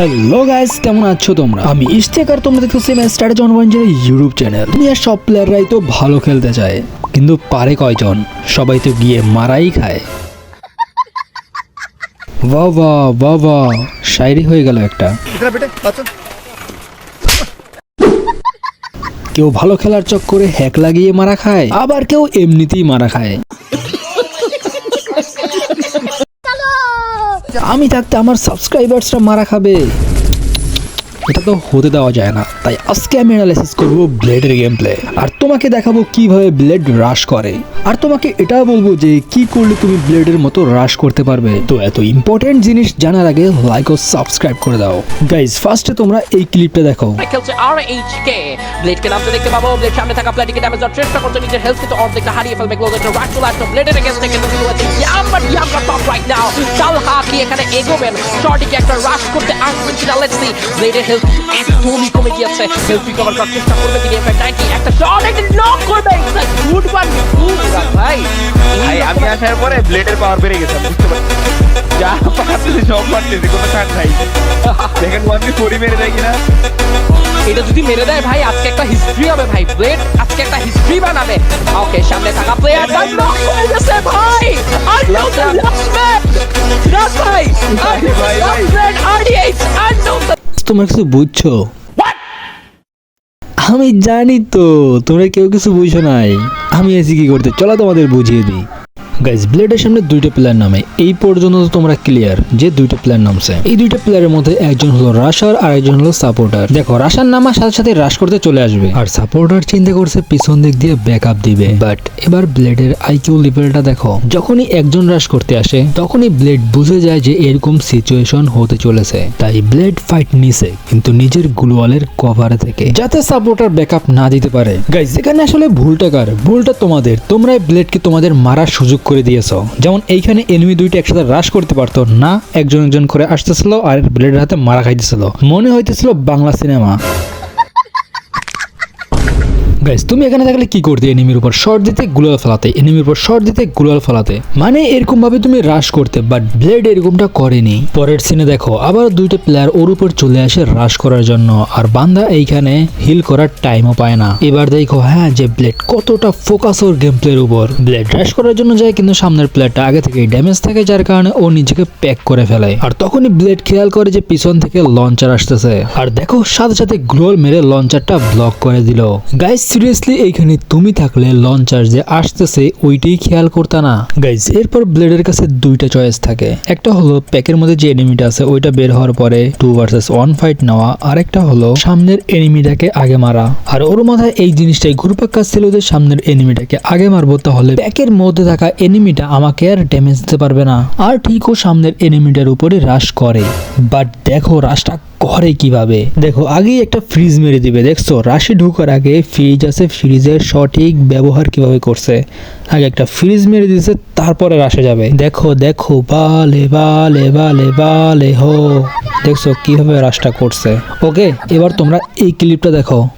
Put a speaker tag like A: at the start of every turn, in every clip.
A: Hello guys কেমন আছো তোমরা? আমি ইশতেক তোমরা দেখতেছি ম্যাচ স্ট্র্যাটেজি অনবঞ্জনের ইউটিউব চ্যানেল দুনিয়ার সব প্লেয়াররাই তো ভালো খেলতে চায় কিন্তু পারে কয়জন? সবাই তো গিয়ে মারাই খায়। বাবা বাবা শায়রি হয়ে গেল একটা। কেউ ভালো খেলার চক্করে হ্যাক লাগিয়ে মারা খায় আবার কেউ এমনিতেই মারা খায়। আমি থাকতে আমার সাবস্ক্রাইবার্সরা মারা খাবে। এটা তো হতে দেওয়া যায় না। তাই আজকে আমি অ্যানালাইসিস করব ব্লেডের গেম প্লে আর তোমাকে দেখাবো কীভাবে ব্লেড রাশ করে। আর তোমাকে এটাও বলব যে কি করলে তুমি ব্লেডের মতো রাশ করতে পারবে। তো এত ইম্পর্টেন্ট জিনিস জানার আগে লাইক ও সাবস্ক্রাইব করে দাও। গাইজ ফার্স্টে তোমরা এই ক্লিপটা দেখো।
B: খেলছে আর এইচ কে ব্লেডকে নামতে দেখতে পাবো। ব্লেড সামনে থাকা প্লেটিকে ড্যামেজ দেওয়ার চেষ্টা করছে। নিজের হেলথ কিন্তু অর্ধেকটা হারিয়ে ফেলবে। ক্লোজ একটা রাইট টু লাস্ট ব্লেডের এগেইনস্টে কিন্তু শুরু হচ্ছে ইয়াম্বার ইয়াম্বার টপ রাইট নাও তালহা কি এখানে এগোবেন। শর্টিকে একটা রাশ করতে আসবেন কিনা? লেটস সি ব্লেডের হেলথ একদমই কমে গিয়েছে। হেলথ রিকভার করার চেষ্টা করবে তিনি এফ নাইনটি একটা শট একটা নক করবে গুড ওয়ান ভাই।
C: ভাই আমি আসার পরে ব্লেডের পাওয়ার বেড়ে গেছে বুঝতে পারছি। যা পারতেছি সব পারতেছি কোনো ছাড় নাই। দেখেন ওয়ান বি ফোরই মেরে দেয় কিনা।
B: এটা যদি মেরে দেয় ভাই আজকে একটা হিস্ট্রি হবে ভাই। ব্লেড আজকে একটা হিস্ট্রি বানাবে। ওকে সামনে থাকা প্লেয়ার দা নক করে গেছে ভাই। আর no the last man last ভাই।
C: ভাই, ভাই,
B: আর দ্য
A: তোমরা কিছু বুঝছ? আমি জানি তো তোমরা কেউ কিছু বুঝছ নাই। আমি এসি কি করতে? চলো তোমাদের বুঝিয়ে দিই। গাইজ ব্লেডের সামনে দুইটা প্লেয়ার নামে। এই পর্যন্ত তো তোমরা ক্লিয়ার যে দুইটা প্লেয়ার নামছে। এই দুইটা প্লেয়ারের মধ্যে একজন হলো রাশার আর একজন হলো সাপোর্টার দেখো রাশার নামার সাথে সাথে রাশ করতে চলে আসবে। আর সাপোর্টার চিন্তা করছে পিছন দিক দিয়ে ব্যাকআপ দিবে। বাট এবার ব্লেডের আইকিউ লেভেলটা দেখো। যখনই একজন রাশ করতে আসে, তখনই ব্লেড বুঝে যায় যে এরকম সিচুয়েশন হতে চলেছে। তাই ব্লেড ফাইট নিছে, কিন্তু নিজের গ্লোয়ালের কভারে থেকে। যাতে সাপোর্টার ব্যাকআপ না দিতে পারে। গাইজ এখানে আসলে ভুলটা কার? ভুলটা তোমাদের। তোমরা ব্লেডকে তোমাদের মারার সুযোগ করে দিয়েছ। যেমন এইখানে এনিমি দুইটা একসাথে রাশ করতে পারতো, না একজন একজন করে আসতেছিল আর ব্লেডের হাতে মারা খাইতেছিল। মনে হইতেছিল বাংলা সিনেমা গাইস তুমি এখানে থাকলে কি করতে এনিমির উপর শর্ট দিতে, গুলাল ফেলাতে? এনিমির উপর শর্ট দিতে, গুলাল ফেলাতে। মানে এরকম ভাবে তুমি রাশ করতে বাট ব্লেড এরকমটা করেনি। পরের সিনে দেখো, আবার দুইটা প্লেয়ার ওর উপর চলে আসে রাশ করার জন্য, আর বান্দা এইখানে হিল করার টাইমও পায় না। এবার দেখো হ্যাঁ যে ব্লেড কতটা ফোকাস ওর গেম প্লের উপর। ব্লেড রাশ করার জন্য যায়, কিন্তু সামনের প্লেয়ারটা আগে থেকে ড্যামেজ থাকে, যার কারণে ও নিজেকে প্যাক করে ফেলে। আর তখনই ব্লেড খেয়াল করে যে পিছন থেকে লঞ্চার আসতেছে। আর দেখো, সাথে সাথে গ্লোল মেরে লঞ্চারটা ব্লক করে দিল। গাইস সিরিয়াসলি এইখানে তুমি থাকলে লঞ্চার যে আসতেছে, ওইটাই খেয়াল করতে না। গাইস এরপর ব্লেডের কাছে দুইটা চয়েস থাকে। একটা হলো প্যাকের মধ্যে যে এনিমিটা আছে, ওইটা বের হওয়ার পরে টু ভার্সেস ওয়ান ফাইট নেওয়া। আরেকটা হলো সামনের এনিমিটাকে আগে মারা। আর ওর মাথায় এই জিনিসটাই ঘুরপাক ছিল যে সামনের এনিমিটাকে আগে মারবো, তাহলে প্যাকের মধ্যে থাকা এনিমিটা আমাকে আর ড্যামেজ দিতে পারবে না। আর ঠিক ও সামনের এনিমিটার উপরে রাশ করে। বাট দেখো রাশটা করে কীভাবে? দেখো, আগেই একটা ফ্রিজ মেরে দিবে, দেখছ? রাশি ঢুকার আগে ফ্রিজ আছে ফ্রিজের সঠিক ব্যবহার কীভাবে করছে? আগে একটা ফ্রিজ মেরে দিয়েছে তারপরে রাশে যাবে। দেখো দেখো, বালে বালে বালে বালে, হো। দেখছ কীভাবে রাশটা করছে? ওকে এবার তোমরা এই ক্লিপটা দেখো।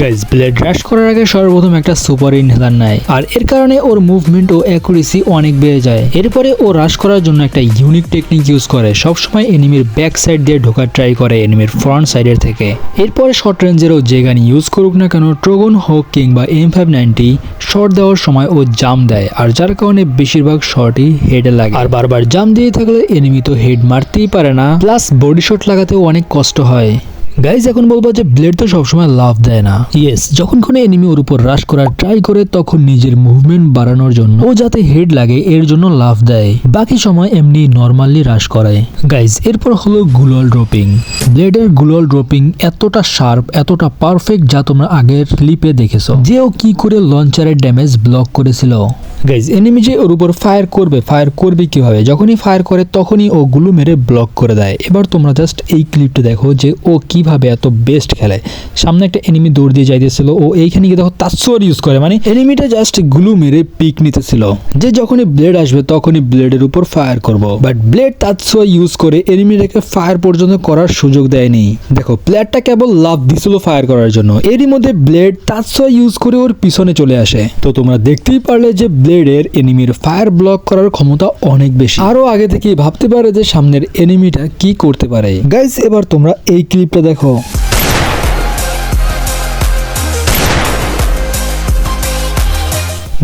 A: গাইজ ব্লেড রাশ করার আগে সর্বপ্রথম একটা সুপার ইনহেলার নেয়। আর এর কারণে ওর মুভমেন্ট ও অ্যাকুরেসি অনেক বেড়ে যায়। এরপরে ও রাশ করার জন্য একটা ইউনিক টেকনিক ইউজ করে। সবসময় এনিমির ব্যাক সাইড দিয়ে ঢোকার ট্রাই করে এনিমির ফ্রন্ট সাইডের থেকে। এরপরে শর্ট রেঞ্জেরও যে গান ইউজ করুক না কেন ট্রোগন হোক কিংবা এম ফাইভ নাইনটি শর্ট দেওয়ার সময় ও জাম দেয়। আর যার কারণে বেশিরভাগ শর্টই হেডে লাগে। আর বারবার জাম দিয়ে থাকলে এনিমি তো হেড মারতেই পারে না। প্লাস বডি শট লাগাতেও অনেক কষ্ট হয়। গাইজ এখন বলব যে ব্লেড তো সবসময় লাভ দেয় না। ইয়েস যখন কোনো এনিমি ওর উপর রাশ করার ট্রাই করে, তখন নিজের মুভমেন্ট বাড়ানোর জন্য ও যাতে হেড লাগে, এর জন্য লাভ দেয়। বাকি সময় এমনি নর্মালি রাশ করায়। গাইজ এরপর হলো গুলল ড্রপিং ব্লেডের গুলল ড্রপিং এতটা শার্প এতটা পারফেক্ট যা তোমরা আগের ক্লিপে দেখেছ। যে ও কি করে লঞ্চারের ড্যামেজ ব্লক করেছিল। গাইজ এনিমি যে ওর উপর ফায়ার করবে ফায়ার করবে কীভাবে? যখনই ফায়ার করে, তখনই ও গুলো মেরে ব্লক করে দেয়। এবার তোমরা জাস্ট এই ক্লিপটা দেখো যে ও কীভাবে এত বেস্ট খেলে? সামনে একটা এনিমি দৌড় দিয়ে যাইতেছিল, ও এইখানে গিয়ে দেখো তাৎসর ইউজ করে মানে এনিমিটা জাস্ট গ্লু মেরে পিক নিতেছিল। যে যখনই ব্লেড আসবে, তখনই ব্লেডের উপর ফায়ার করব। বাট ব্লেড তাৎসর ইউজ করে এনিমিটাকে ফায়ার পর্যন্ত করার সুযোগ দেয়নি। দেখো প্লেয়ারটা কেবল লাভ দিছিল ফায়ার করার জন্য। এরই মধ্যে ব্লেড তাৎসর ইউজ করে ওর পিছনে চলে আসে। তো তোমরা দেখতেই পারলে যে ব্লেডের এনিমির ফায়ার ব্লক করার ক্ষমতা অনেক বেশি। আরও আগে থেকেই ভাবতে পারে যে সামনের এনিমিটা কি করতে পারে। গাইস এবার তোমরা এই ক্লিপটা দেখো।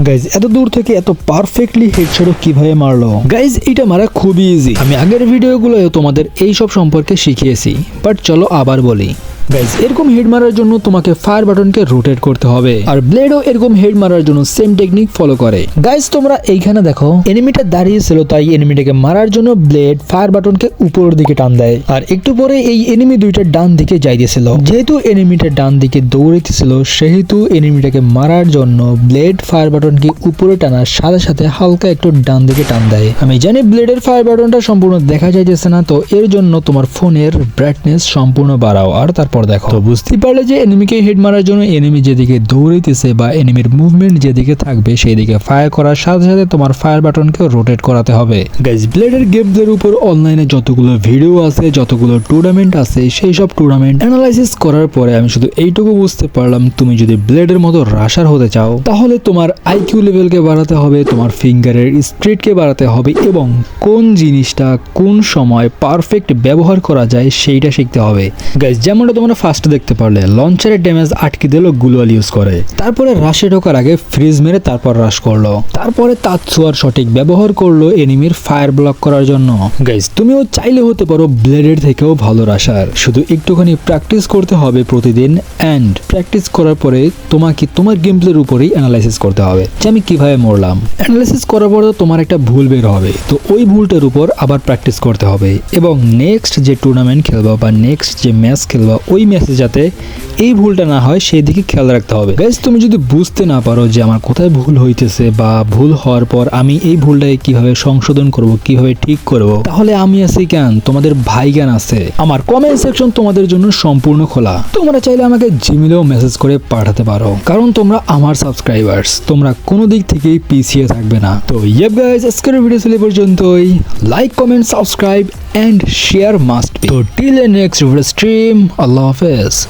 A: গাইজ এত দূর থেকে এত পারফেক্টলি হেডশটও কীভাবে মারলো? গাইজ এটা মারা খুবই ইজি আমি আগের ভিডিওগুলোয় তোমাদের এইসব সম্পর্কে শিখিয়েছি বাট চলো আবার বলি। গাইজ এরকম হেড মারার জন্য তোমাকে ফায়ার বাটনকে রোটেট করতে হবে। আর ব্লেডও এরকম হেড মারার জন্য সেম টেকনিক ফলো করে। গাইজ তোমরা এইখানে দেখো এনিমিটা দাঁড়িয়ে ছিল, তাই এনিমিটাকে মারার জন্য ব্লেড ফায়ার বাটনকে উপরের দিকে টান দেয়। আর একটু পরে এই এনিমি দুইটা ডান দিকে যাইতেছিল যেহেতু এনিমিটা ডান দিকে দৌড়াইতেছিল, সেহেতু এনিমিটাকে মারার জন্য ব্লেড ফায়ার বাটনকে উপরে টানার সাথে সাথে হালকা একটু ডান দিকে টান দেয়। আমি জানি ব্লেডের ফায়ার বাটনটা সম্পূর্ণ দেখা যাইতেছে না, তো এর জন্য তোমার ফোনের ব্রাইটনেস সম্পূর্ণ বাড়াও। আর তারপর দেখো। তো বুঝতেই পারলে যে এনিমিকে হিট মারার জন্য এনিমি যেদিকে দৌড়াইতেছে বা এনিমির মুভমেন্ট যেদিকে থাকবে সেই দিকে ফায়ার করার সাথে সাথে তোমার ফায়ার বাটনকে রোটেট করাতে হবে। গাইজ ব্লেডের গেমদের উপর অনলাইনে যতগুলো ভিডিও আছে, যতগুলো টুর্নামেন্ট আছে, সেই সব টুর্নামেন্ট অ্যানালাইসিস করার পরে আমি শুধু এইটুকু বুঝতে পারলাম, তুমি যদি ব্লেডের মতো রাশার হতে চাও, তাহলে তোমার আইকিউ লেভেলকে বাড়াতে হবে, তোমার ফিঙ্গারের স্পিডকে বাড়াতে হবে এবং কোন জিনিসটা কোন সময় পারফেক্ট ব্যবহার করা যায়, সেইটা শিখতে হবে। গাইজ যেমনটা তোমরা ফার্স্ট দেখতে পারলে লঞ্চারের ড্যামেজ আটকে দিল গুলোয়াল ইউজ করে। তারপরে রাশে ঢোকার আগে ফ্রিজ মেরে তারপর রাশ করল। তারপরে তাৎসুয়ার সঠিক ব্যবহার করল এনিমির ফায়ার ব্লক করার জন্য। গাইজ তুমিও চাইলে হতে পারো ব্লেডের থেকেও ভালো রাশার শুধু একটুখানি প্র্যাকটিস করতে হবে প্রতিদিন অ্যান্ড প্র্যাকটিস করার পরে তোমাকে তোমার গেম প্লের উপরেই অ্যানালাইসিস করতে হবে যে আমি কীভাবে মরলাম। অ্যানালাইসিস করার পরে তো তোমার একটা ভুল বের হবে। তো ওই ভুলটার উপর আবার প্র্যাকটিস করতে হবে। এবং নেক্সট যে টুর্নামেন্ট খেলবা বা নেক্সট যে ম্যাচ খেলবা ওই ম্যাচে যাতে এই ভুলটা না হয়, সেই দিকে খেয়াল রাখতে হবে। গাইজ তুমি যদি বুঝতে না পারো যে আমার কোথায় ভুল হইতেছে বা ভুল হওয়ার পর আমি এই ভুলটাকে কীভাবে সংশোধন করব, কীভাবে ঠিক করব, তাহলে আমি আছি কেন? তোমাদের ভাই জ্ঞান আছে? আমার কমেন্ট সেকশন তোমাদের জন্য সম্পূর্ণ খোলা। তোমরা চাইলে আমাকে জিমেলেও মেসেজ করে পাঠাতে পারো। কারণ তোমরা আমার সাবস্ক্রাইবার্স তোমরা কোনো দিক থেকেই পিছিয়ে থাকবে না। তো ইয়েপ গাইজ আজকের ভিডিও ছিল পর্যন্তই। Like comment subscribe and share must তো টিল নেক্সট স্ট্রিম আল্লাহ office.